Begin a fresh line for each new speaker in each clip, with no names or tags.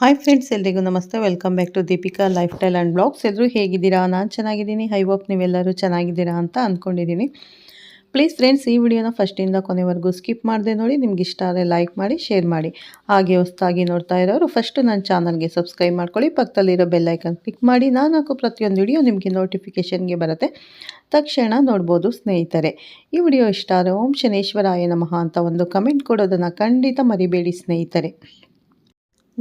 Hi friends ಎಲ್ರಿಗೂ ನಮಸ್ತೆ. Welcome back to Deepika lifestyle and blogs ಎಲ್ಲರೂ ಹೇಗಿದ್ದೀರಾ? ನಾನು ಚೆನ್ನಾಗಿದ್ದೀನಿ. ಐ ಹೋಪ್ ನೀವೆಲ್ಲರೂ ಚೆನ್ನಾಗಿದ್ದೀರಾ ಅಂತ ಅಂದ್ಕೊಂಡಿದ್ದೀನಿ ಪ್ಲೀಸ್ ಫ್ರೆಂಡ್ಸ್ ಈ ವಿಡಿಯೋನ ಫಸ್ಟಿಂದ ಕೊನೆವರೆಗೂ ಸ್ಕಿಪ್ ಮಾಡದೆ ನೋಡಿ, ನಿಮ್ಗೆ ಇಷ್ಟ ಆದರೆ ಲೈಕ್ ಮಾಡಿ ಶೇರ್ ಮಾಡಿ. ಹಾಗೆ ಹೊಸ್ದಾಗಿ ನೋಡ್ತಾ ಇರೋರು ಫಸ್ಟು ನನ್ನ ಚಾನಲ್ಗೆ ಸಬ್ಸ್ಕ್ರೈಬ್ ಮಾಡ್ಕೊಳ್ಳಿ. ಪಕ್ಕದಲ್ಲಿರೋ ಬೆಲ್ಲೈಕನ್ ಕ್ಲಿಕ್ ಮಾಡಿ. ನಾನು ಹಾಕೋ ಪ್ರತಿಯೊಂದು ವಿಡಿಯೋ ನಿಮಗೆ ನೋಟಿಫಿಕೇಷನ್ಗೆ ಬರುತ್ತೆ. ತಕ್ಷಣ ನೋಡ್ಬೋದು ಸ್ನೇಹಿತರೆ. ಈ ವಿಡಿಯೋ ಇಷ್ಟ ಆದರೆ ಓಂ ಶನೇಶ್ವರಾಯ ನಮಃ ಅಂತ ಒಂದು ಕಮೆಂಟ್ ಕೊಡೋದನ್ನು ಖಂಡಿತ ಮರಿಬೇಡಿ ಸ್ನೇಹಿತರೆ.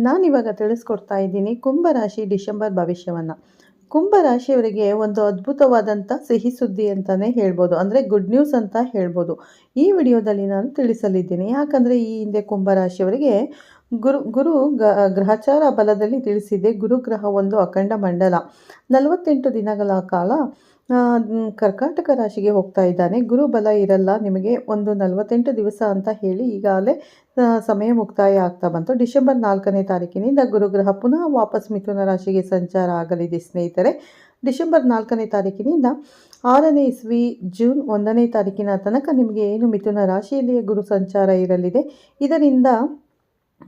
ನಾನಿವಾಗ ತಿಳಿಸ್ಕೊಡ್ತಾ ಇದ್ದೀನಿ ಕುಂಭರಾಶಿ ಡಿಸೆಂಬರ್ ಭವಿಷ್ಯವನ್ನು. ಕುಂಭರಾಶಿಯವರಿಗೆ ಒಂದು ಅದ್ಭುತವಾದಂಥ ಸಿಹಿ ಸುದ್ದಿ ಅಂತಲೇ ಹೇಳ್ಬೋದು, ಅಂದರೆ ಗುಡ್ ನ್ಯೂಸ್ ಅಂತ ಹೇಳ್ಬೋದು. ಈ ವಿಡಿಯೋದಲ್ಲಿ ನಾನು ತಿಳಿಸಲಿದ್ದೀನಿ, ಯಾಕಂದರೆ ಈ ಹಿಂದೆ ಕುಂಭರಾಶಿಯವರಿಗೆ ಗುರು ಗುರು ಗ್ರಹಚಾರ ಬಲದಲ್ಲಿ ತಿಳಿಸಿದೆ, ಗುರುಗ್ರಹ ಒಂದು ಅಖಂಡ ಮಂಡಲ. ನಲವತ್ತೆಂಟು ದಿನಗಳ ಕಾಲ ಕರ್ಕಾಟಕ ರಾಶಿಗೆ ಹೋಗ್ತಾ ಇದ್ದಾನೆ. ಗುರು ಬಲ ಇರಲ್ಲ, ನಿಮಗೆ ಒಂದು ನಲವತ್ತೆಂಟು ದಿವಸ ಅಂತ ಹೇಳಿ ಈಗಾಗಲೇ ಸಮಯ ಮುಕ್ತಾಯ ಆಗ್ತಾ ಬಂತು. ಡಿಸೆಂಬರ್ ನಾಲ್ಕನೇ ತಾರೀಕಿನಿಂದ ಗುರುಗ್ರಹ ಪುನಃ ವಾಪಸ್ ಮಿಥುನ ರಾಶಿಗೆ ಸಂಚಾರ ಆಗಲಿದೆ, ಸ್ನೇಹಿತರೆ. ಡಿಸೆಂಬರ್ ನಾಲ್ಕನೇ ತಾರೀಕಿನಿಂದ ಆರನೇ ಇಸ್ವಿ, ಜೂನ್ ಒಂದನೇ ತಾರೀಕಿನ ತನಕ ನಿಮಗೆ ಏನು ಮಿಥುನ ರಾಶಿಯಲ್ಲಿಯೇ ಗುರು ಸಂಚಾರ ಇರಲಿದೆ? ಇದರಿಂದ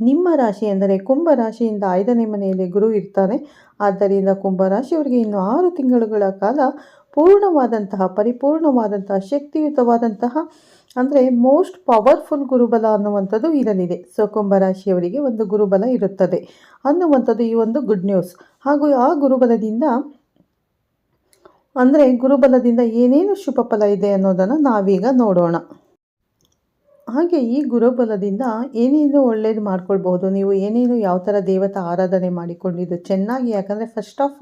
ನಿಮ್ಮ ರಾಶಿ ಎಂದರೆ ಕುಂಭ ರಾಶಿಯಿಂದ ಐದನೇ ಮನೆಯಲ್ಲಿ ಗುರು ಇರ್ತಾನೆ. ಆದ್ದರಿಂದ ಕುಂಭ ರಾಶಿಯವರಿಗೆ ಇನ್ನು ಆರು ತಿಂಗಳುಗಳ ಕಾಲ ಪೂರ್ಣವಾದಂತಹ, ಪರಿಪೂರ್ಣವಾದಂತಹ, ಶಕ್ತಿಯುತವಾದಂತಹ, ಅಂದರೆ ಮೋಸ್ಟ್ ಪವರ್ಫುಲ್ ಗುರುಬಲ ಅನ್ನುವಂಥದ್ದು ಇರಲಿದೆ. ಸೊ ಕುಂಭರಾಶಿಯವರಿಗೆ ಒಂದು ಗುರುಬಲ ಇರುತ್ತದೆ ಅನ್ನುವಂಥದ್ದು ಈ ಒಂದು ಗುಡ್ ನ್ಯೂಸ್ ಹಾಗೂ ಆ ಗುರುಬಲದಿಂದ, ಅಂದರೆ ಗುರುಬಲದಿಂದ ಏನೇನು ಶುಭ ಫಲ ಇದೆ ಅನ್ನೋದನ್ನು ನಾವೀಗ ನೋಡೋಣ. ಹಾಗೆ ಈ ಗುರುಬಲದಿಂದ ಏನೇನು ಒಳ್ಳೇದು ಮಾಡ್ಕೊಳ್ಬಹುದು ನೀವು ಏನೇನು ಯಾವ ಥರ ದೇವತಾ ಆರಾಧನೆ ಮಾಡಿಕೊಂಡಿದ್ದು? ಚೆನ್ನಾಗಿ ಯಾಕಂದರೆ ಫಸ್ಟ್ ಆಫ್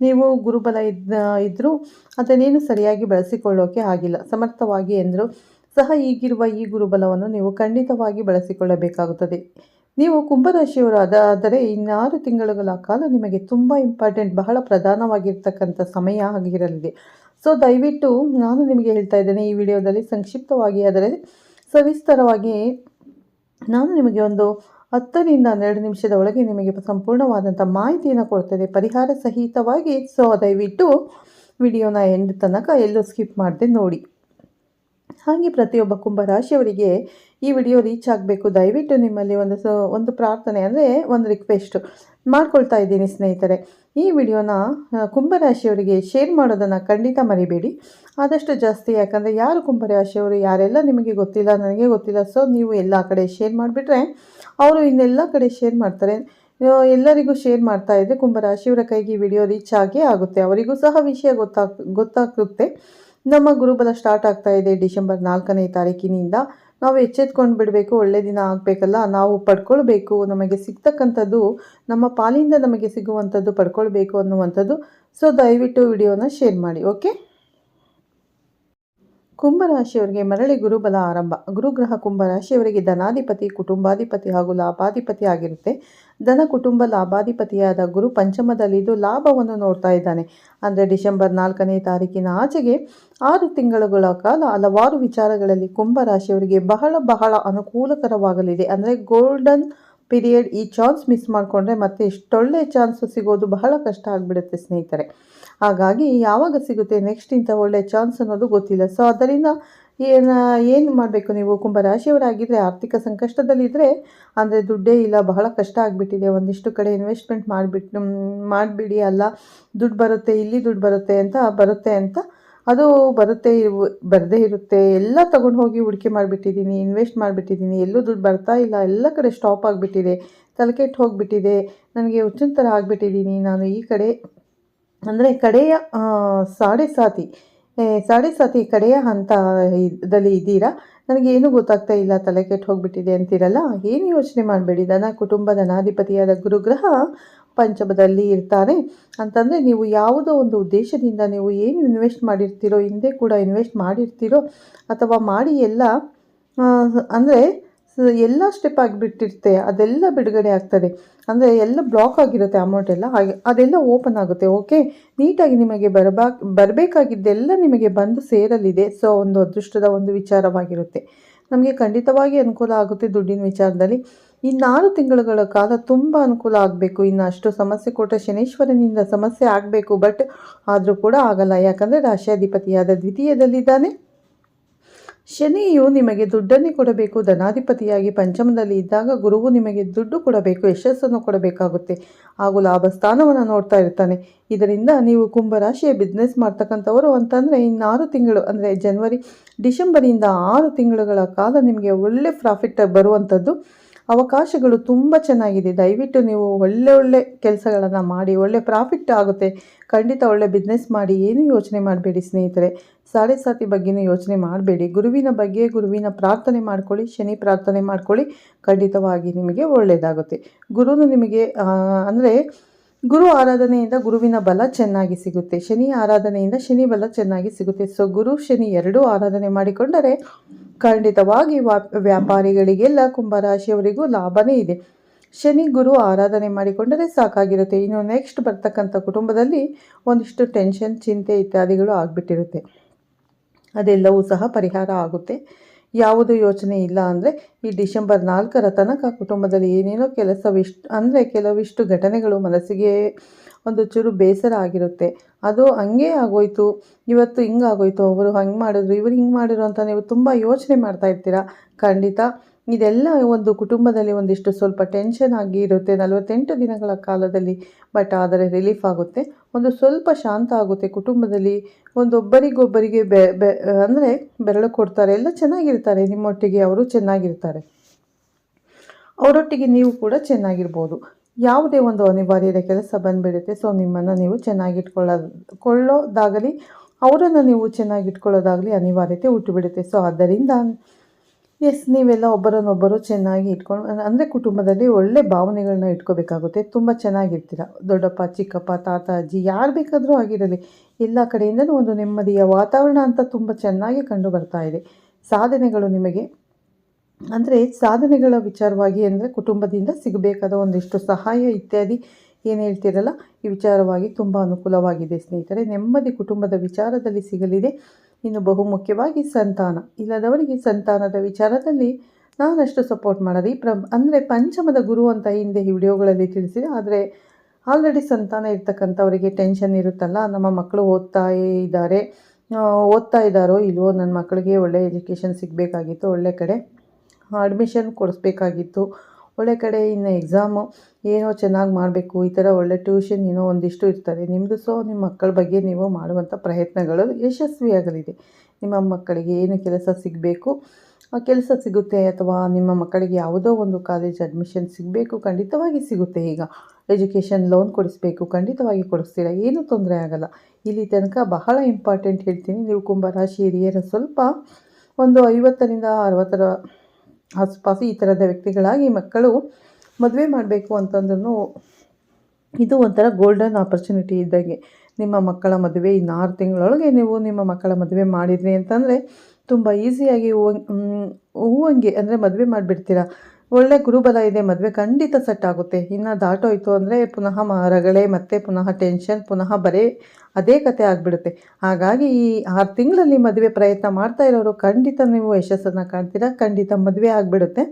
ನೀವು ಗುರುಬಲ ಇದ್ದ ಇದ್ದರೂ ಅದನ್ನೇನು ಸರಿಯಾಗಿ ಬಳಸಿಕೊಳ್ಳೋಕೆ ಆಗಿಲ್ಲ. ಸಮರ್ಥವಾಗಿ ಎಂದರು ಸಹ ಈಗಿರುವ ಈ ಗುರುಬಲವನ್ನು ನೀವು ಖಂಡಿತವಾಗಿ ಬಳಸಿಕೊಳ್ಳಬೇಕಾಗುತ್ತದೆ. ನೀವು ಕುಂಭರಾಶಿಯವರು ಅದಾದರೆ ಇನ್ನಾರು ತಿಂಗಳುಗಳ ಕಾಲ ನಿಮಗೆ ತುಂಬ ಇಂಪಾರ್ಟೆಂಟ್ ಬಹಳ ಪ್ರಧಾನವಾಗಿರ್ತಕ್ಕಂಥ ಸಮಯ ಆಗಿರಲಿದೆ. ಸೊ ದಯವಿಟ್ಟು ನಾನು ನಿಮಗೆ ಹೇಳ್ತಾ ಇದ್ದೇನೆ ಈ ವಿಡಿಯೋದಲ್ಲಿ ಸಂಕ್ಷಿಪ್ತವಾಗಿ, ಆದರೆ ಸವಿಸ್ತರವಾಗಿ ನಾನು ನಿಮಗೆ ಒಂದು ಹತ್ತರಿಂದ ಹನ್ನೆರಡು ನಿಮಿಷದ ಒಳಗೆ ನಿಮಗೆ ಸಂಪೂರ್ಣವಾದಂಥ ಮಾಹಿತಿಯನ್ನು ಕೊಡ್ತೇನೆ. ಪರಿಹಾರ ಸಹಿತವಾಗಿ ಸೊ ದಯವಿಟ್ಟು ವಿಡಿಯೋನ ಎಂಡ್ ತನಕ ಎಲ್ಲೂ ಸ್ಕಿಪ್ ಮಾಡದೆ ನೋಡಿ. ಹಾಗೆ ಪ್ರತಿಯೊಬ್ಬ ಕುಂಭರಾಶಿಯವರಿಗೆ ಈ ವಿಡಿಯೋ ರೀಚ್ ಆಗಬೇಕು. ದಯವಿಟ್ಟು ನಿಮ್ಮಲ್ಲಿ ಒಂದು ಸ, ಒಂದು ಪ್ರಾರ್ಥನೆ ಅಂದರೆ ಒಂದು ರಿಕ್ವೆಸ್ಟ್ ಮಾಡ್ಕೊಳ್ತಾ ಇದ್ದೀನಿ ಸ್ನೇಹಿತರೆ. ಈ ವಿಡಿಯೋನ ಕುಂಭರಾಶಿಯವರಿಗೆ ಶೇರ್ ಮಾಡೋದನ್ನು ಖಂಡಿತ ಮರಿಬೇಡಿ. ಆದಷ್ಟು ಜಾಸ್ತಿ, ಯಾಕಂದರೆ ಯಾರು ಕುಂಭರಾಶಿಯವರು, ಯಾರೆಲ್ಲ ನಿಮಗೆ ಗೊತ್ತಿಲ್ಲ, ನನಗೆ ಗೊತ್ತಿಲ್ಲ ಸೊ ನೀವು ಎಲ್ಲ ಕಡೆ ಶೇರ್ ಮಾಡಿಬಿಟ್ರೆ ಅವರು ಇನ್ನೆಲ್ಲ ಕಡೆ ಶೇರ್ ಮಾಡ್ತಾರೆ. ಎಲ್ಲರಿಗೂ ಶೇರ್ ಮಾಡ್ತಾ ಇದ್ದರೆ ಕುಂಭರಾಶಿಯವರ ಕೈಗೆ ಈ ವಿಡಿಯೋ ರೀಚ್ ಆಗೇ ಆಗುತ್ತೆ. ಅವರಿಗೂ ಸಹ ವಿಷಯ ಗೊತ್ತಾಗ್ ಗೊತ್ತಾಗುತ್ತೆ ನಮ್ಮ ಗುರುಬಲ ಸ್ಟಾರ್ಟ್ ಆಗ್ತಾ ಇದೆ ಡಿಸೆಂಬರ್ ನಾಲ್ಕನೇ ತಾರೀಕಿನಿಂದ. ನಾವು ಎಚ್ಚೆತ್ಕೊಂಡು ಬಿಡಬೇಕು, ಒಳ್ಳೆ ದಿನ ಆಗಬೇಕಲ್ಲ, ನಾವು ಪಡ್ಕೊಳ್ಬೇಕು. ನಮಗೆ ಸಿಗ್ತಕ್ಕಂಥದ್ದು, ನಮ್ಮ ಪಾಲಿಂದ ನಮಗೆ ಸಿಗುವಂಥದ್ದು ಪಡ್ಕೊಳ್ಬೇಕು ಅನ್ನುವಂಥದ್ದು. ಸೊ ದಯವಿಟ್ಟು ವಿಡಿಯೋನ ಶೇರ್ ಮಾಡಿ ಓಕೆ ಕುಂಭರಾಶಿಯವರಿಗೆ ಮರಳಿ ಗುರುಬಲ ಆರಂಭ. ಗುರುಗ್ರಹ ಕುಂಭರಾಶಿಯವರಿಗೆ ಧನಾಧಿಪತಿ, ಕುಟುಂಬಾಧಿಪತಿ ಹಾಗೂ ಲಾಭಾಧಿಪತಿ ಆಗಿರುತ್ತೆ. ಧನ ಕುಟುಂಬ ಲಾಭಾಧಿಪತಿಯಾದ ಗುರು ಪಂಚಮದಲ್ಲಿದ್ದು ಲಾಭವನ್ನು ನೋಡ್ತಾ ಇದ್ದಾನೆ. ಅಂದರೆ ಡಿಸೆಂಬರ್ ನಾಲ್ಕನೇ ತಾರೀಕಿನ ಆಚೆಗೆ ಆರು ತಿಂಗಳುಗಳ ಕಾಲ ಹಲವಾರು ವಿಚಾರಗಳಲ್ಲಿ ಕುಂಭರಾಶಿಯವರಿಗೆ ಬಹಳ ಬಹಳ ಅನುಕೂಲಕರವಾಗಲಿದೆ. ಅಂದರೆ ಗೋಲ್ಡನ್ ಪೀರಿಯಡ್ ಈ ಚಾನ್ಸ್ ಮಿಸ್ ಮಾಡಿಕೊಂಡ್ರೆ ಮತ್ತೆ ಇಷ್ಟೊಳ್ಳೆ ಚಾನ್ಸ್ ಸಿಗೋದು ಬಹಳ ಕಷ್ಟ ಆಗಿಬಿಡುತ್ತೆ ಸ್ನೇಹಿತರೆ. ಹಾಗಾಗಿ ಯಾವಾಗ ಸಿಗುತ್ತೆ ನೆಕ್ಸ್ಟ್ ಇಂಥ ಒಳ್ಳೆ ಚಾನ್ಸ್ ಅನ್ನೋದು ಗೊತ್ತಿಲ್ಲ. ಸೊ ಅದರಿಂದ ಏನು ಏನು ಮಾಡಬೇಕು ನೀವು? ಕುಂಭರಾಶಿಯವರಾಗಿದ್ದರೆ ಆರ್ಥಿಕ ಸಂಕಷ್ಟದಲ್ಲಿದ್ದರೆ ಅಂದರೆ ದುಡ್ಡೇ ಇಲ್ಲ, ಬಹಳ ಕಷ್ಟ ಆಗಿಬಿಟ್ಟಿದೆ. ಒಂದಿಷ್ಟು ಕಡೆ ಇನ್ವೆಸ್ಟ್ಮೆಂಟ್ ಮಾಡಿಬಿಟ್ಟು ಮಾಡಿಬಿಡಿ, ಅಲ್ಲ, ದುಡ್ಡು ಬರುತ್ತೆ, ಇಲ್ಲಿ ದುಡ್ಡು ಬರುತ್ತೆ ಅಂತ ಬರುತ್ತೆ ಅಂತ ಅದು ಬರುತ್ತೆ ಬರದೇ ಇರುತ್ತೆ. ಎಲ್ಲ ತಗೊಂಡು ಹೋಗಿ ಹೂಡಿಕೆ ಮಾಡಿಬಿಟ್ಟಿದ್ದೀನಿ ಇನ್ವೆಸ್ಟ್ ಮಾಡಿಬಿಟ್ಟಿದ್ದೀನಿ ಎಲ್ಲೂ ದುಡ್ಡು ಬರ್ತಾ ಇಲ್ಲ. ಎಲ್ಲ ಕಡೆ ಸ್ಟಾಪ್ ಆಗಿಬಿಟ್ಟಿದೆ. ತಲೆಕೆಟ್ಟು ಹೋಗಿಬಿಟ್ಟಿದೆ. ನನಗೆ ಹುಚ್ಚಿನ ಥರ ಆಗಿಬಿಟ್ಟಿದ್ದೀನಿ ನಾನು ಈ ಕಡೆ, ಅಂದರೆ ಕಡೆಯ ಸಾಡೆ ಸಾತಿ ಸಾಡೆ ಸಾತಿ ಕಡೆಯ ಹಂತದಲ್ಲಿ ಇದ್ದೀರಾ? ಏನೂ ಗೊತ್ತಾಗ್ತಾ ಇಲ್ಲ. ತಲೆ ಕೆಟ್ಟು ಹೋಗಿಬಿಟ್ಟಿದೆ ಅಂತೀರಲ್ಲ? ಏನು ಯೋಚನೆ ಮಾಡಬೇಡಿ. ದನ ಕುಟುಂಬದ ನಾಧಿಪತಿಯಾದ ಗುರುಗ್ರಹ ಪಂಚಮದಲ್ಲಿ ಇರ್ತಾರೆ. ಅಂತಂದರೆ ನೀವು ಯಾವುದೋ ಒಂದು ಉದ್ದೇಶದಿಂದ ನೀವು ಏನು ಇನ್ವೆಸ್ಟ್ ಮಾಡಿರ್ತೀರೋ, ಹಿಂದೆ ಕೂಡ ಇನ್ವೆಸ್ಟ್ ಮಾಡಿರ್ತೀರೋ ಅಥವಾ ಮಾಡಿ ಎಲ್ಲ ಅಂದರೆ ಎಲ್ಲ ಸ್ಟೆಪ್ ಆಗಿಬಿಟ್ಟಿರುತ್ತೆ. ಅದೆಲ್ಲ ಬಿಡುಗಡೆ ಆಗ್ತದೆ. ಅಂದರೆ ಎಲ್ಲ ಬ್ಲಾಕ್ ಆಗಿರುತ್ತೆ ಅಮೌಂಟ್ ಎಲ್ಲ. ಹಾಗೆ ಅದೆಲ್ಲ ಓಪನ್ ಆಗುತ್ತೆ. ಓಕೆ ನೀಟಾಗಿ ನಿಮಗೆ ಬರಬಾ, ಬರಬೇಕಾಗಿದ್ದೆಲ್ಲ ನಿಮಗೆ ಬಂದು ಸೇರಲಿದೆ. ಸೊ ಒಂದು ಅದೃಷ್ಟದ ಒಂದು ವಿಚಾರವಾಗಿರುತ್ತೆ. ನಮಗೆ ಖಂಡಿತವಾಗಿ ಅನುಕೂಲ ಆಗುತ್ತೆ ದುಡ್ಡಿನ ವಿಚಾರದಲ್ಲಿ. ಇನ್ನಾರು ತಿಂಗಳುಗಳ ಕಾಲ ತುಂಬ ಅನುಕೂಲ ಆಗಬೇಕು. ಇನ್ನು ಅಷ್ಟು ಸಮಸ್ಯೆ ಕೊಟ್ಟ ಶನೇಶ್ವರನಿಂದ ಸಮಸ್ಯೆ ಆಗಬೇಕು ಬಟ್ ಆದರೂ ಕೂಡ ಆಗಲ್ಲ. ಯಾಕಂದರೆ ರಾಶಾಧಿಪತಿಯಾದ ದ್ವಿತೀಯದಲ್ಲಿದ್ದಾನೆ. ಶನಿಯು ನಿಮಗೆ ದುಡ್ಡನ್ನೇ ಕೊಡಬೇಕು. ಧನಾಧಿಪತಿಯಾಗಿ ಪಂಚಮದಲ್ಲಿ ಇದ್ದಾಗ ಗುರುವು ನಿಮಗೆ ದುಡ್ಡು ಕೊಡಬೇಕು, ಯಶಸ್ಸನ್ನು ಕೊಡಬೇಕಾಗುತ್ತೆ. ಹಾಗೂ ಲಾಭ ಸ್ಥಾನವನ್ನು ನೋಡ್ತಾ ಇರ್ತಾನೆ. ಇದರಿಂದ ನೀವು ಕುಂಭರಾಶಿಯ ಬಿಸ್ನೆಸ್ ಮಾಡ್ತಕ್ಕಂಥವರು ಅಂತಂದರೆ ಇನ್ನಾರು ತಿಂಗಳು, ಅಂದರೆ ಜನವರಿ ಡಿಸೆಂಬರಿಂದ ಆರು ತಿಂಗಳುಗಳ ಕಾಲ ನಿಮಗೆ ಒಳ್ಳೆ ಪ್ರಾಫಿಟ್ ಬರುವಂಥದ್ದು. ಅವಕಾಶಗಳು ತುಂಬ ಚೆನ್ನಾಗಿದೆ. ದಯವಿಟ್ಟು ನೀವು ಒಳ್ಳೆ ಒಳ್ಳೆ ಕೆಲಸಗಳನ್ನು ಮಾಡಿ, ಒಳ್ಳೆ ಪ್ರಾಫಿಟ್ ಆಗುತ್ತೆ. ಖಂಡಿತ ಒಳ್ಳೆ ಬಿಸ್ನೆಸ್ ಮಾಡಿ, ಏನು ಯೋಚನೆ ಮಾಡಬೇಡಿ ಸ್ನೇಹಿತರೆ. ಸಾಡೆ ಸಾತಿ ಬಗ್ಗೆನೂ ಯೋಚನೆ ಮಾಡಬೇಡಿ. ಗುರುವಿನ ಬಗ್ಗೆ ಗುರುವಿನ ಪ್ರಾರ್ಥನೆ ಮಾಡ್ಕೊಳ್ಳಿ, ಶನಿ ಪ್ರಾರ್ಥನೆ ಮಾಡ್ಕೊಳ್ಳಿ. ಖಂಡಿತವಾಗಿ ನಿಮಗೆ ಒಳ್ಳೆಯದಾಗುತ್ತೆ ಗುರುನು ನಿಮಗೆ ಅಂದರೆ ಗುರು ಆರಾಧನೆಯಿಂದ ಗುರುವಿನ ಬಲ ಚೆನ್ನಾಗಿ ಸಿಗುತ್ತೆ. ಶನಿ ಆರಾಧನೆಯಿಂದ ಶನಿ ಬಲ ಚೆನ್ನಾಗಿ ಸಿಗುತ್ತೆ. ಸೊ ಗುರು ಶನಿ ಎರಡೂ ಆರಾಧನೆ ಮಾಡಿಕೊಂಡರೆ ಖಂಡಿತವಾಗಿ ವ್ಯಾಪಾರಿಗಳಿಗೆಲ್ಲ ಕುಂಭರಾಶಿಯವರಿಗೂ ಲಾಭನೇ ಇದೆ. ಶನಿ ಗುರು ಆರಾಧನೆ ಮಾಡಿಕೊಂಡರೆ ಸಾಕಾಗಿರುತ್ತೆ. ಇನ್ನು ನೆಕ್ಸ್ಟ್ ಬರ್ತಕ್ಕಂಥ ಕುಟುಂಬದಲ್ಲಿ ಒಂದಿಷ್ಟು ಟೆನ್ಷನ್ ಚಿಂತೆ ಇತ್ಯಾದಿಗಳು ಆಗಿಬಿಟ್ಟಿರುತ್ತೆ. ಅದೆಲ್ಲವೂ ಸಹ ಪರಿಹಾರ ಆಗುತ್ತೆ. ಯಾವುದು ಯೋಚನೆ ಇಲ್ಲ ಅಂದರೆ ಈ ಡಿಸೆಂಬರ್ ನಾಲ್ಕರ ತನಕ ಕುಟುಂಬದಲ್ಲಿ ಏನೇನೋ ಕೆಲಸವಿಷ್ಟು, ಅಂದರೆ ಕೆಲವಿಷ್ಟು ಘಟನೆಗಳು ಮನಸ್ಸಿಗೆ ಒಂದು ಚೂರು ಬೇಸರ ಆಗಿರುತ್ತೆ. ಅದು ಹಂಗೆ ಆಗೋಯ್ತು. ಇವತ್ತು ಹಿಂಗಾಗೋಯ್ತು. ಅವರು ಹಂಗೆ ಮಾಡಿದ್ರು, ಇವರು ಹಿಂಗೆ ಮಾಡಿದ್ರು ಅಂತ ನೀವು ತುಂಬ ಯೋಚನೆ ಮಾಡ್ತಾ ಇರ್ತೀರ? ಖಂಡಿತ. ಇದೆಲ್ಲ ಒಂದು ಕುಟುಂಬದಲ್ಲಿ ಒಂದಿಷ್ಟು ಸ್ವಲ್ಪ ಟೆನ್ಷನ್ ಆಗಿ ಇರುತ್ತೆ. ನಲವತ್ತೆಂಟು ದಿನಗಳ ಕಾಲದಲ್ಲಿ ಬಟ್ ಆದರೆ ರಿಲೀಫ್ ಆಗುತ್ತೆ. ಒಂದು ಸ್ವಲ್ಪ ಶಾಂತ ಆಗುತ್ತೆ ಕುಟುಂಬದಲ್ಲಿ. ಒಂದೊಬ್ಬರಿಗೊಬ್ಬರಿಗೆ ಬೆ ಬೆ, ಅಂದರೆ ಬೆರಳು ಕೊಡ್ತಾರೆ. ಎಲ್ಲ ಚೆನ್ನಾಗಿರ್ತಾರೆ. ನಿಮ್ಮೊಟ್ಟಿಗೆ ಅವರು ಚೆನ್ನಾಗಿರ್ತಾರೆ. ಅವರೊಟ್ಟಿಗೆ ನೀವು ಕೂಡ ಚೆನ್ನಾಗಿರ್ಬೋದು. ಯಾವುದೇ ಒಂದು ಅನಿವಾರ್ಯದ ಕೆಲಸ ಬಂದುಬಿಡುತ್ತೆ. ಸೊ ನಿಮ್ಮನ್ನು ನೀವು ಚೆನ್ನಾಗಿಟ್ಕೊಳ್ಳೋ, ಕೊಳ್ಳೋದಾಗಲಿ, ಅವರನ್ನು ನೀವು ಚೆನ್ನಾಗಿಟ್ಕೊಳ್ಳೋದಾಗಲಿ ಅನಿವಾರ್ಯತೆ ಹುಟ್ಟುಬಿಡುತ್ತೆ. ಸೊ ಆದ್ದರಿಂದ ಎಸ್ ನೀವೆಲ್ಲ ಒಬ್ಬರನ್ನೊಬ್ಬರು ಚೆನ್ನಾಗಿ ಇಟ್ಕೊಂಡು ಅಂದರೆ ಕುಟುಂಬದಲ್ಲಿ ಒಳ್ಳೆ ಭಾವನೆಗಳನ್ನ ಇಟ್ಕೋಬೇಕಾಗುತ್ತೆ. ತುಂಬ ಚೆನ್ನಾಗಿರ್ತೀರ. ದೊಡ್ಡಪ್ಪ, ಚಿಕ್ಕಪ್ಪ, ತಾತ, ಅಜ್ಜಿ, ಯಾರು ಬೇಕಾದರೂ ಆಗಿರಲಿ. ಎಲ್ಲ ಕಡೆಯಿಂದಲೂ ಒಂದು ನೆಮ್ಮದಿಯ ವಾತಾವರಣ ಅಂತ ತುಂಬ ಚೆನ್ನಾಗಿ ಕಂಡು ಬರ್ತಾ ಇದೆ. ಸಾಧನೆಗಳು ನಿಮಗೆ, ಅಂದರೆ ಸಾಧನೆಗಳ ವಿಚಾರವಾಗಿ ಅಂದರೆ ಕುಟುಂಬದಿಂದ ಸಿಗಬೇಕಾದ ಒಂದಿಷ್ಟು ಸಹಾಯ ಇತ್ಯಾದಿ ಏನು ಹೇಳ್ತೀರಲ್ಲ, ಈ ವಿಚಾರವಾಗಿ ತುಂಬ ಅನುಕೂಲವಾಗಿದೆ ಸ್ನೇಹಿತರೆ. ನೆಮ್ಮದಿ ಕುಟುಂಬದ ವಿಚಾರದಲ್ಲಿ ಸಿಗಲಿದೆ. ಇನ್ನು ಬಹುಮುಖ್ಯವಾಗಿ ಸಂತಾನ. ಇಲ್ಲದವರಿಗೆ ಸಂತಾನದ ವಿಚಾರದಲ್ಲಿ ನಾನಷ್ಟು ಸಪೋರ್ಟ್ ಮಾಡೋದು ಪ್ರ ಅಂದರೆ ಪಂಚಮದ ಗುರು ಅಂತ ಹಿಂದೆ ಈ ವಿಡಿಯೋಗಳಲ್ಲಿ ತಿಳಿಸಿದೆ. ಆದರೆ ಆಲ್ರೆಡಿ ಸಂತಾನ ಇರ್ತಕ್ಕಂಥವರಿಗೆ ಟೆನ್ಷನ್ ಇರುತ್ತಲ್ಲ. ನಮ್ಮ ಮಕ್ಕಳು ಓದ್ತಾ ಇದ್ದಾರೆ. ಓದ್ತಾ ಇದ್ದಾರೋ ಇಲ್ವೋ ನನ್ನ ಮಕ್ಕಳಿಗೆ ಒಳ್ಳೆಯ ಎಜುಕೇಷನ್ ಸಿಗಬೇಕಾಗಿತ್ತು, ಒಳ್ಳೆ ಕಡೆ ಅಡ್ಮಿಷನ್ ಕೊಡಿಸ್ಬೇಕಾಗಿತ್ತು, ಒಳ್ಳೆ ಕಡೆ ಇನ್ನು ಎಕ್ಸಾಮು ಏನೋ ಚೆನ್ನಾಗಿ ಮಾಡಬೇಕು, ಈ ಥರ ಒಳ್ಳೆ ಟ್ಯೂಷನ್ ಏನೋ ಒಂದಿಷ್ಟು ಇರ್ತಾರೆ ನಿಮ್ಮದು ಸೊ ನಿಮ್ಮ ಮಕ್ಕಳ ಬಗ್ಗೆ ನೀವು ಮಾಡುವಂಥ ಪ್ರಯತ್ನಗಳು ಯಶಸ್ವಿಯಾಗಲಿದೆ. ನಿಮ್ಮ ಮಕ್ಕಳಿಗೆ ಏನು ಕೆಲಸ ಸಿಗಬೇಕು ಕೆಲಸ ಸಿಗುತ್ತೆ ಅಥವಾ ನಿಮ್ಮ ಮಕ್ಕಳಿಗೆ ಯಾವುದೋ ಒಂದು ಕಾಲೇಜ್ ಅಡ್ಮಿಷನ್ ಸಿಗಬೇಕು, ಖಂಡಿತವಾಗಿ ಸಿಗುತ್ತೆ. ಈಗ ಎಜುಕೇಷನ್ ಲೋನ್ ಕೊಡಿಸ್ಬೇಕು, ಖಂಡಿತವಾಗಿ ಕೊಡಿಸ್ತೀರಾ? ಏನೂ ತೊಂದರೆ ಆಗಲ್ಲ. ಇಲ್ಲಿ ತನಕ ಬಹಳ ಇಂಪಾರ್ಟೆಂಟ್ ಹೇಳ್ತೀನಿ. ನೀವು ಕುಂಭರಾಶಿ ಹಿರಿಯರ ಸ್ವಲ್ಪ ಒಂದು ಐವತ್ತರಿಂದ ಅರವತ್ತರ ಆಸುಪಾಸು ಈ ಥರದ ವ್ಯಕ್ತಿಗಳಾಗಿ ಮಕ್ಕಳು ಮದುವೆ ಮಾಡಬೇಕು ಅಂತಂದ್ರೂ ಇದು ಒಂಥರ ಗೋಲ್ಡನ್ ಆಪರ್ಚುನಿಟಿ ಇದ್ದಾಗೆ. ನಿಮ್ಮ ಮಕ್ಕಳ ಮದುವೆ ಇನ್ನು ಆರು ತಿಂಗಳೊಳಗೆ ನೀವು ನಿಮ್ಮ ಮಕ್ಕಳ ಮದುವೆ ಮಾಡಿದ್ರಿ ಅಂತಂದರೆ ತುಂಬ ಈಸಿಯಾಗಿ ಹೂವಂಗೆ ಅಂದರೆ ಮದುವೆ ಮಾಡಿಬಿಡ್ತೀರಾ. ಒಳ್ಳೆ ಗುರುಬಲ ಇದೆ, ಮದುವೆ ಖಂಡಿತ ಸೆಟ್ ಆಗುತ್ತೆ. ಇನ್ನು ದಾಟೋಯ್ತು ಅಂದರೆ ಪುನಃ ಮರಗಳೇ ಮತ್ತು ಪುನಃ ಟೆನ್ಷನ್ ಪುನಃ ಬರೇ ಅದೇ ಕತೆ ಆಗಿಬಿಡುತ್ತೆ. ಹಾಗಾಗಿ ಈ ಆರು ತಿಂಗಳಲ್ಲಿ ಮದುವೆ ಪ್ರಯತ್ನ ಮಾಡ್ತಾ ಇರೋರು ಖಂಡಿತ ನೀವು ಯಶಸ್ಸನ್ನು ಕಾಣ್ತೀರಾ, ಖಂಡಿತ ಮದುವೆ ಆಗಿಬಿಡುತ್ತೆ.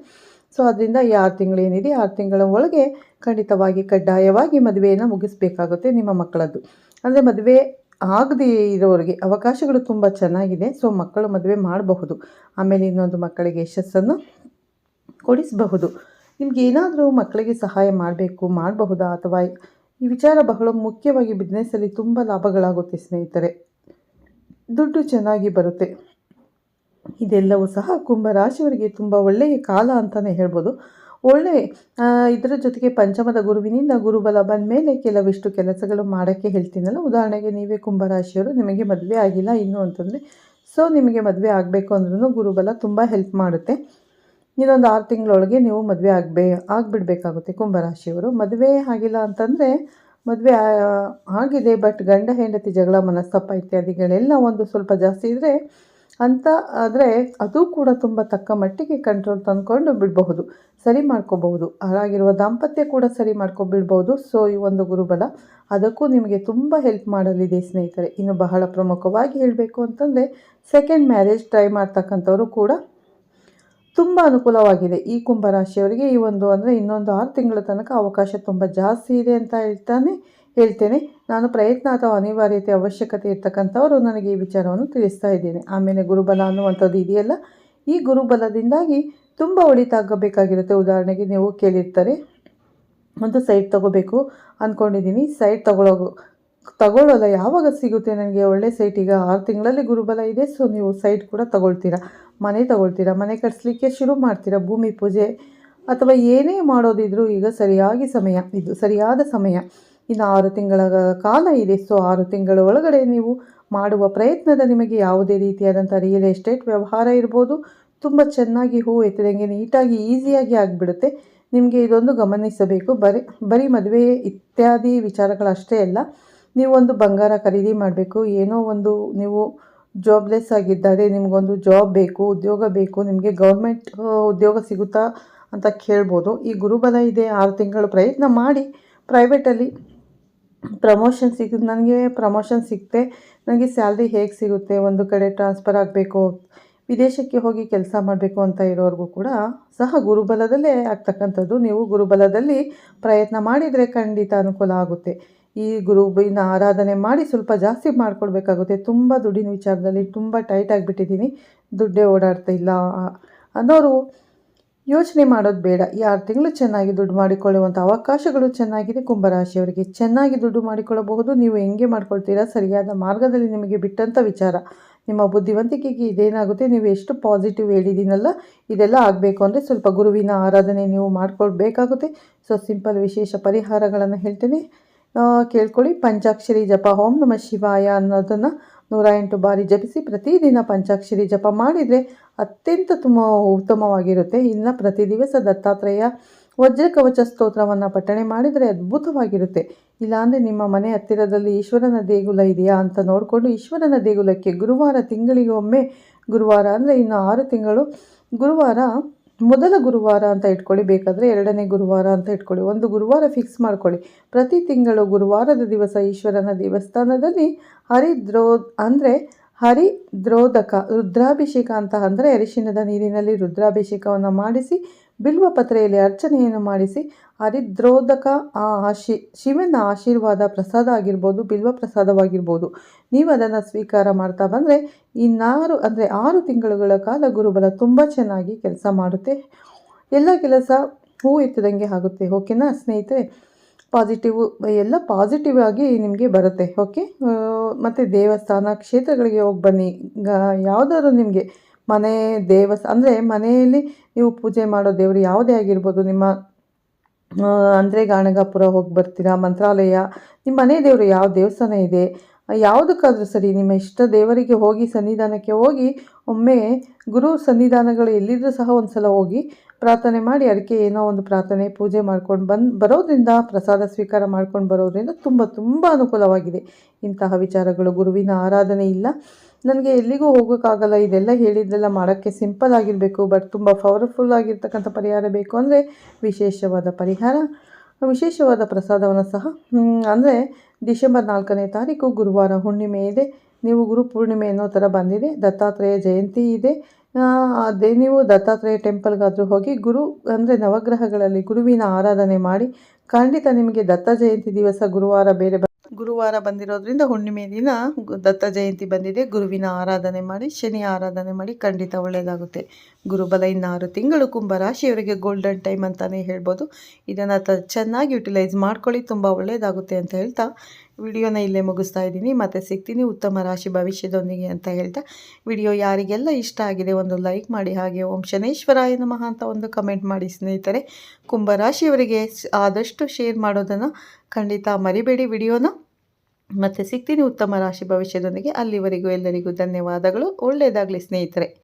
ಸೊ ಅದರಿಂದ ಈ ಆರು ತಿಂಗಳು ಏನಿದೆ ಆರು ತಿಂಗಳ ಒಳಗೆ ಖಂಡಿತವಾಗಿ ಕಡ್ಡಾಯವಾಗಿ ಮದುವೆಯನ್ನು ಮುಗಿಸಬೇಕಾಗುತ್ತೆ ನಿಮ್ಮ ಮಕ್ಕಳದ್ದು. ಅಂದರೆ ಮದುವೆ ಆಗದೇ ಇರೋರಿಗೆ ಅವಕಾಶಗಳು ತುಂಬ ಚೆನ್ನಾಗಿದೆ, ಸೊ ಮಕ್ಕಳು ಮದುವೆ ಮಾಡಬಹುದು. ಆಮೇಲೆ ಇನ್ನೊಂದು ಮಕ್ಕಳಿಗೆ ಯಶಸ್ಸನ್ನು ಕೊಡಿಸಬಹುದು. ನಿಮ್ಗೆ ಏನಾದರೂ ಮಕ್ಕಳಿಗೆ ಸಹಾಯ ಮಾಡಬೇಕು, ಮಾಡಬಹುದಾ? ಅಥವಾ ಈ ವಿಚಾರ ಬಹಳ ಮುಖ್ಯವಾಗಿ ಬಿಸ್ನೆಸ್ಸಲ್ಲಿ ತುಂಬ ಲಾಭಗಳಾಗುತ್ತೆ ಸ್ನೇಹಿತರೆ. ದುಡ್ಡು ಚೆನ್ನಾಗಿ ಬರುತ್ತೆ. ಇದೆಲ್ಲವೂ ಸಹ ಕುಂಭರಾಶಿಯವರಿಗೆ ತುಂಬ ಒಳ್ಳೆಯ ಕಾಲ ಅಂತಲೇ ಹೇಳ್ಬೋದು. ಒಳ್ಳೆ ಇದರ ಜೊತೆಗೆ ಪಂಚಮದ ಗುರುವಿನಿಂದ ಗುರುಬಲ ಬಂದ ಮೇಲೆ ಕೆಲವಿಷ್ಟು ಕೆಲಸಗಳು ಮಾಡೋಕ್ಕೆ ಹೇಳ್ತೀನಲ್ಲ. ಉದಾಹರಣೆಗೆ ನೀವೇ ಕುಂಭರಾಶಿಯವರು, ನಿಮಗೆ ಮದುವೆ ಆಗಿಲ್ಲ ಇನ್ನು ಅಂತಂದರೆ, ಸೊ ನಿಮಗೆ ಮದುವೆ ಆಗಬೇಕು ಅಂದ್ರೂ ಗುರುಬಲ ತುಂಬ ಹೆಲ್ಪ್ ಮಾಡುತ್ತೆ. ಇನ್ನೊಂದು ಆರು ತಿಂಗಳೊಳಗೆ ನೀವು ಮದುವೆ ಆಗಬೇ, ಆಗಿಬಿಡ್ಬೇಕಾಗುತ್ತೆ ಕುಂಭರಾಶಿಯವರು. ಮದುವೆ ಆಗಿಲ್ಲ ಅಂತಂದರೆ, ಮದುವೆ ಆಗಿದೆ, ಬಟ್ ಗಂಡ ಹೆಂಡತಿ ಜಗಳ ಮನಸ್ತಾಪ ಇತ್ಯಾದಿಗಳೆಲ್ಲ ಒಂದು ಸ್ವಲ್ಪ ಜಾಸ್ತಿ ಇದ್ದರೆ ಅಂತ ಆದರೆ ಅದು ಕೂಡ ತುಂಬ ತಕ್ಕ ಮಟ್ಟಿಗೆ ಕಂಟ್ರೋಲ್ ತಂದ್ಕೊಂಡು ಬಿಡಬಹುದು, ಸರಿ ಮಾಡ್ಕೋಬಹುದು. ಹಾಗಾಗಿರುವ ದಾಂಪತ್ಯ ಕೂಡ ಸರಿ ಮಾಡ್ಕೊಬಿಡ್ಬೋದು ಸೊ ಈ ಒಂದು ಗುರುಬಲ ಅದಕ್ಕೂ ನಿಮಗೆ ತುಂಬ ಹೆಲ್ಪ್ ಮಾಡಲಿದೆ ಸ್ನೇಹಿತರೆ. ಇನ್ನು ಬಹಳ ಪ್ರಮುಖವಾಗಿ ಹೇಳಬೇಕು ಅಂತಂದರೆ ಸೆಕೆಂಡ್ ಮ್ಯಾರೇಜ್ ಟ್ರೈ ಮಾಡ್ತಕ್ಕಂಥವರು ಕೂಡ ತುಂಬ ಅನುಕೂಲವಾಗಿದೆ. ಈ ಕುಂಭರಾಶಿಯವರಿಗೆ ಈ ಒಂದು ಅಂದರೆ ಇನ್ನೊಂದು ಆರು ತಿಂಗಳ ತನಕ ಅವಕಾಶ ತುಂಬ ಜಾಸ್ತಿ ಇದೆ ಅಂತ ಹೇಳ್ತಾನೆ. ಹೇಳ್ತೇನೆ. ನಾನು ಪ್ರಯತ್ನ ಅಥವಾ ಅನಿವಾರ್ಯತೆ ಅವಶ್ಯಕತೆ ಇರ್ತಕ್ಕಂಥವರು ನನಗೆ ಈ ವಿಚಾರವನ್ನು ತಿಳಿಸ್ತಾ ಇದ್ದೇನೆ. ಆಮೇಲೆ ಗುರುಬಲ ಅನ್ನುವಂಥದ್ದು ಇದೆಯಲ್ಲ? ಈ ಗುರುಬಲದಿಂದಾಗಿ ತುಂಬ ಒಳಿತಾಗಬೇಕಾಗಿರುತ್ತೆ. ಉದಾಹರಣೆಗೆ ನೀವು ಕೇಳಿರ್ತಾರೆ, ಒಂದು ಸೈಟ್ ತೊಗೋಬೇಕು ಅಂದ್ಕೊಂಡಿದ್ದೀನಿ ಸೈಟ್ ತಗೊಳ್ಳೋ ತಗೊಳ್ಳೋಲ್ಲ ಯಾವಾಗ ಸಿಗುತ್ತೆ ನನಗೆ? ಒಳ್ಳೆ ಸೈಟ್, ಈಗ ಆರು ತಿಂಗಳಲ್ಲಿ ಗುರುಬಲ ಇದೆ, ಸೊ ನೀವು ಸೈಟ್ ಕೂಡ ತಗೊಳ್ತೀರಾ? ಮನೆ ತಗೊಳ್ತೀರಾ? ಮನೆ ಕಟ್ಸ್ಲಿಕ್ಕೆ ಶುರು ಮಾಡ್ತೀರಾ? ಭೂಮಿ ಪೂಜೆ ಅಥವಾ ಏನೇ ಮಾಡೋದಿದ್ರೂ ಈಗ ಸರಿಯಾಗಿ ಸಮಯ, ಇದು ಸರಿಯಾದ ಸಮಯ. ಇನ್ನು ಆರು ತಿಂಗಳ ಕಾಲ ಇದೆ. ಸೊ ಆರು ತಿಂಗಳ ಒಳಗಡೆ ನೀವು ಮಾಡುವ ಪ್ರಯತ್ನದ ನಿಮಗೆ ಯಾವುದೇ ರೀತಿಯಾದಂಥ ರಿಯಲ್ ಎಸ್ಟೇಟ್ ವ್ಯವಹಾರ ಇರ್ಬೋದು. ತುಂಬ ಚೆನ್ನಾಗಿ ಹೂ ಎತ್ತಿದಂಗೆ ನೀಟಾಗಿ ಈಸಿಯಾಗಿ ಆಗಿಬಿಡುತ್ತೆ. ನಿಮಗೆ ಇದೊಂದು ಗಮನಿಸಬೇಕು. ಬರೀ ಬರೀ ಮದುವೆ ಇತ್ಯಾದಿ ವಿಚಾರಗಳಷ್ಟೇ ಅಲ್ಲ. ನೀವೊಂದು ಬಂಗಾರ ಖರೀದಿ ಮಾಡಬೇಕು. ಏನೋ ಒಂದು ನೀವು ಜಾಬ್ಲೆಸ್ ಆಗಿದ್ದಾರೆ ನಿಮಗೊಂದು ಜಾಬ್ ಬೇಕು, ಉದ್ಯೋಗ ಬೇಕು, ನಿಮಗೆ ಗೌರ್ಮೆಂಟ್ ಉದ್ಯೋಗ ಸಿಗುತ್ತಾ ಅಂತ ಕೇಳ್ಬೋದು. ಈ ಗುರುಬಲ ಇದೆ. ಆರು ತಿಂಗಳು ಪ್ರಯತ್ನ ಮಾಡಿ ಪ್ರೈವೇಟಲ್ಲಿ ಪ್ರಮೋಷನ್ ಸಿಗ ನನಗೆ ಪ್ರಮೋಷನ್ ಸಿಗುತ್ತೆ ನನಗೆ ಸ್ಯಾಲ್ರಿ ಹೇಗೆ ಸಿಗುತ್ತೆ? ಒಂದು ಕಡೆ ಟ್ರಾನ್ಸ್ಫರ್ ಆಗಬೇಕು, ವಿದೇಶಕ್ಕೆ ಹೋಗಿ ಕೆಲಸ ಮಾಡಬೇಕು ಅಂತ ಇರೋರಿಗೂ ಕೂಡ ಸಹ ಗುರುಬಲದಲ್ಲೇ ಆಗ್ತಕ್ಕಂಥದ್ದು. ನೀವು ಗುರುಬಲದಲ್ಲಿ ಪ್ರಯತ್ನ ಮಾಡಿದರೆ ಖಂಡಿತ ಅನುಕೂಲ ಆಗುತ್ತೆ. ಈ ಗುರುಬಿನ ಆರಾಧನೆ ಮಾಡಿ ಸ್ವಲ್ಪ ಜಾಸ್ತಿ ಮಾಡ್ಕೊಳ್ಬೇಕಾಗುತ್ತೆ ತುಂಬ ದುಡ್ಡಿನ ವಿಚಾರದಲ್ಲಿ ತುಂಬ ಟೈಟ್ ಆಗಿಬಿಟ್ಟಿದ್ದೀನಿ. ದುಡ್ಡೇ ಓಡಾಡ್ತಾ ಇಲ್ಲ ಅನ್ನೋರು ಯೋಚನೆ ಮಾಡೋದು ಬೇಡ. ಯಾರು ತಿಂಗಳು ಚೆನ್ನಾಗಿ ದುಡ್ಡು ಮಾಡಿಕೊಳ್ಳುವಂಥ ಅವಕಾಶಗಳು ಚೆನ್ನಾಗಿದೆ. ಕುಂಭರಾಶಿಯವರಿಗೆ ಚೆನ್ನಾಗಿ ದುಡ್ಡು ಮಾಡಿಕೊಳ್ಳಬಹುದು. ನೀವು ಹೆಂಗೆ ಮಾಡ್ಕೊಳ್ತೀರಾ? ಸರಿಯಾದ ಮಾರ್ಗದಲ್ಲಿ ನಿಮಗೆ ಬಿಟ್ಟಂಥ ವಿಚಾರ. ನಿಮ್ಮ ಬುದ್ಧಿವಂತಿಕೆಗೆ ಇದೇನಾಗುತ್ತೆ? ನೀವು ಎಷ್ಟು ಪಾಸಿಟಿವ್ ಹೇಳಿದ್ದೀನಲ್ಲ ಇದೆಲ್ಲ ಆಗಬೇಕು ಅಂದರೆ ಸ್ವಲ್ಪ ಗುರುವಿನ ಆರಾಧನೆ ನೀವು ಮಾಡ್ಕೊಳ್ಬೇಕಾಗುತ್ತೆ. ಸೊ, ಸಿಂಪಲ್ ವಿಶೇಷ ಪರಿಹಾರಗಳನ್ನು ಹೇಳ್ತೇನೆ. ಕೇಳ್ಕೊಳ್ಳಿ. ಪಂಚಾಕ್ಷರಿ ಜಪ. ಹೋಂ ನಮ ಶಿವಾಯ ಅನ್ನೋದನ್ನು ನೂರ ಎಂಟು ಬಾರಿ ಜಪಿಸಿ ಪ್ರತಿದಿನ ಪಂಚಾಕ್ಷರಿ ಜಪ ಮಾಡಿದರೆ ಅತ್ಯಂತ ತುಂಬ ಉತ್ತಮವಾಗಿರುತ್ತೆ. ಇನ್ನು ಪ್ರತಿ ದಿವಸ ದತ್ತಾತ್ರೇಯ ವಜ್ರ ಕವಚ ಸ್ತೋತ್ರವನ್ನು ಪಠಣೆ ಮಾಡಿದರೆ ಅದ್ಭುತವಾಗಿರುತ್ತೆ. ಇಲ್ಲಾಂದರೆ ನಿಮ್ಮ ಮನೆ ಹತ್ತಿರದಲ್ಲಿ ಈಶ್ವರನ ದೇಗುಲ ಇದೆಯಾ ಅಂತ ನೋಡಿಕೊಂಡು ಈಶ್ವರನ ದೇಗುಲಕ್ಕೆ ಗುರುವಾರ ತಿಂಗಳಿಗೊಮ್ಮೆ, ಗುರುವಾರ ಅಂದರೆ ಇನ್ನು ಆರು ತಿಂಗಳು, ಗುರುವಾರ ಮೊದಲ ಗುರುವಾರ ಅಂತ ಇಟ್ಕೊಳ್ಳಿ, ಬೇಕಾದರೆ ಎರಡನೇ ಗುರುವಾರ ಅಂತ ಇಟ್ಕೊಳ್ಳಿ, ಒಂದು ಗುರುವಾರ ಫಿಕ್ಸ್ ಮಾಡ್ಕೊಳ್ಳಿ. ಪ್ರತಿ ತಿಂಗಳು ಗುರುವಾರದ ದಿವಸ ಈಶ್ವರನ ದೇವಸ್ಥಾನದಲ್ಲಿ ಹರಿದ್ರೋ, ಅಂದರೆ ಹರಿದ್ರೋದಕ ರುದ್ರಾಭಿಷೇಕ ಅಂತ ಅಂದರೆ ಅರಿಶಿಣದ ನೀರಿನಲ್ಲಿ ರುದ್ರಾಭಿಷೇಕವನ್ನು ಮಾಡಿಸಿ ಬಿಲ್ವ ಪತ್ರೆಯಲ್ಲಿ ಅರ್ಚನೆಯನ್ನು ಮಾಡಿಸಿ ಹರಿದ್ರೋಧಕ ಆ ಆಶಿ, ಶಿವನ ಆಶೀರ್ವಾದ ಪ್ರಸಾದ ಆಗಿರ್ಬೋದು, ಬಿಲ್ವ ಪ್ರಸಾದವಾಗಿರ್ಬೋದು. ನೀವು ಅದನ್ನು ಸ್ವೀಕಾರ ಮಾಡ್ತಾ ಬಂದರೆ ಇನ್ನಾರು ಅಂದರೆ ಆರು ತಿಂಗಳುಗಳ ಕಾಲ ಗುರುಬಲ ತುಂಬ ಚೆನ್ನಾಗಿ ಕೆಲಸ ಮಾಡುತ್ತೆ. ಎಲ್ಲ ಕೆಲಸ ಹೂ ಎತ್ತದಂಗೆ ಆಗುತ್ತೆ, ಓಕೆನಾ ಸ್ನೇಹಿತರೆ? ಪಾಸಿಟಿವ್, ಎಲ್ಲ ಪಾಸಿಟಿವ್ ಆಗಿ ನಿಮಗೆ ಬರುತ್ತೆ, ಓಕೆ? ಮತ್ತು ದೇವಸ್ಥಾನ ಕ್ಷೇತ್ರಗಳಿಗೆ ಹೋಗಿ ಬನ್ನಿ ಯಾವುದಾದ್ರು ನಿಮಗೆ ಮನೆ ದೇವಸ್, ಅಂದರೆ ಮನೆಯಲ್ಲಿ ನೀವು ಪೂಜೆ ಮಾಡೋ ದೇವರು ಯಾವುದೇ ಆಗಿರ್ಬೋದು, ನಿಮ್ಮ ಅಂದರೆ ಗಾಣಗಾಪುರ ಹೋಗಿ ಬರ್ತೀರಾ, ಮಂತ್ರಾಲಯ ನಿಮ್ಮ ಮನೆ ದೇವರು ಯಾವ ದೇವಸ್ಥಾನ ಇದೆ, ಯಾವುದಕ್ಕಾದರೂ ಸರಿ ನಿಮ್ಮ ಇಷ್ಟ ದೇವರಿಗೆ ಹೋಗಿ ಸನ್ನಿಧಾನಕ್ಕೆ ಹೋಗಿ, ಒಮ್ಮೆ ಗುರು ಸನ್ನಿಧಾನಗಳು ಎಲ್ಲಿದ್ದರೂ ಸಹ ಒಂದು ಸಲ ಹೋಗಿ ಪ್ರಾರ್ಥನೆ ಮಾಡಿ, ಅದಕ್ಕೆ ಏನೋ ಒಂದು ಪ್ರಾರ್ಥನೆ, ಪೂಜೆ ಮಾಡ್ಕೊಂಡು ಬಂದು, ಬರೋದ್ರಿಂದ, ಪ್ರಸಾದ ಸ್ವೀಕಾರ ಮಾಡ್ಕೊಂಡು ಬರೋದ್ರಿಂದ ತುಂಬ ತುಂಬ ಅನುಕೂಲವಾಗಿದೆ. ಇಂತಹ ವಿಚಾರಗಳು, ಗುರುವಿನ ಆರಾಧನೆ ಇಲ್ಲ. ನನಗೆ ಎಲ್ಲಿಗೂ ಹೋಗೋಕ್ಕಾಗಲ್ಲ, ಇದೆಲ್ಲ ಹೇಳಿದ್ದೆಲ್ಲ ಮಾಡೋಕ್ಕೆ ಸಿಂಪಲ್ ಆಗಿರಬೇಕು, ಬಟ್ ತುಂಬ ಪವರ್ಫುಲ್ ಆಗಿರ್ತಕ್ಕಂಥ ಪರಿಹಾರ ಬೇಕು ಅಂದರೆ ವಿಶೇಷವಾದ ಪರಿಹಾರ, ವಿಶೇಷವಾದ ಪ್ರಸಾದವನ್ನು ಸಹ. ಅಂದರೆ ಡಿಸೆಂಬರ್ ನಾಲ್ಕನೇ ತಾರೀಕು ಗುರುವಾರ ಹುಣ್ಣಿಮೆ ಇದೆ. ನೀವು ಗುರು ಪೂರ್ಣಿಮೆ ಅನ್ನೋ ಥರ ಬಂದಿದೆ, ದತ್ತಾತ್ರೇಯ ಜಯಂತಿ ಇದೆ. ಅದೇ ನೀವು ದತ್ತಾತ್ರೇಯ ಟೆಂಪಲ್ಗಾದರೂ ಹೋಗಿ ಗುರು, ಅಂದರೆ ನವಗ್ರಹಗಳಲ್ಲಿ ಗುರುವಿನ ಆರಾಧನೆ ಮಾಡಿ, ಖಂಡಿತ ನಿಮಗೆ ದತ್ತ ಜಯಂತಿ ದಿವಸ ಗುರುವಾರ ಬೇರೆ ಗುರುವಾರ ಬಂದಿರೋದ್ರಿಂದ ಹುಣ್ಣಿಮೆ ದಿನ ದತ್ತ ಜಯಂತಿ ಬಂದಿದೆ. ಗುರುವಿನ ಆರಾಧನೆ ಮಾಡಿ, ಶನಿ ಆರಾಧನೆ ಮಾಡಿ ಖಂಡಿತ ಒಳ್ಳೆಯದಾಗುತ್ತೆ ಗುರುಬಲ ಆರು ತಿಂಗಳು ಕುಂಭರಾಶಿಯವರಿಗೆ ಗೋಲ್ಡನ್ ಟೈಮ್ ಅಂತಲೇ ಹೇಳ್ಬೋದು. ಇದನ್ನು ತ ಚೆನ್ನಾಗಿ ಯುಟಿಲೈಸ್ ಮಾಡ್ಕೊಳ್ಳಿ, ತುಂಬ ಒಳ್ಳೆಯದಾಗುತ್ತೆ ಅಂತ ಹೇಳ್ತಾ ವಿಡಿಯೋನ ಇಲ್ಲೇ ಮುಗಿಸ್ತಾ ಇದ್ದೀನಿ. ಮತ್ತು ಸಿಗ್ತೀನಿ ಉತ್ತಮ ರಾಶಿ ಭವಿಷ್ಯದೊಂದಿಗೆ ಅಂತ ಹೇಳ್ತಾ. ವಿಡಿಯೋ ಯಾರಿಗೆಲ್ಲ ಇಷ್ಟ ಆಗಿದೆ ಒಂದು ಲೈಕ್ ಮಾಡಿ, ಹಾಗೆ ಓಂ ಶನೇಶ್ವರಾಯ ನಮಃ ಅಂತ ಒಂದು ಕಮೆಂಟ್ ಮಾಡಿ ಸ್ನೇಹಿತರೆ. ಕುಂಭರಾಶಿಯವರಿಗೆ ಆದಷ್ಟು ಶೇರ್ ಮಾಡೋದನ್ನು ಖಂಡಿತ ಮರಿಬೇಡಿ ವಿಡಿಯೋನ. ಮತ್ತೆ ಸಿಗ್ತೀನಿ ಉತ್ತಮ ರಾಶಿ ಭವಿಷ್ಯದೊಂದಿಗೆ. ಅಲ್ಲಿವರೆಗೂ ಎಲ್ಲರಿಗೂ ಧನ್ಯವಾದಗಳು. ಒಳ್ಳೆಯದಾಗಲಿ ಸ್ನೇಹಿತರೆ.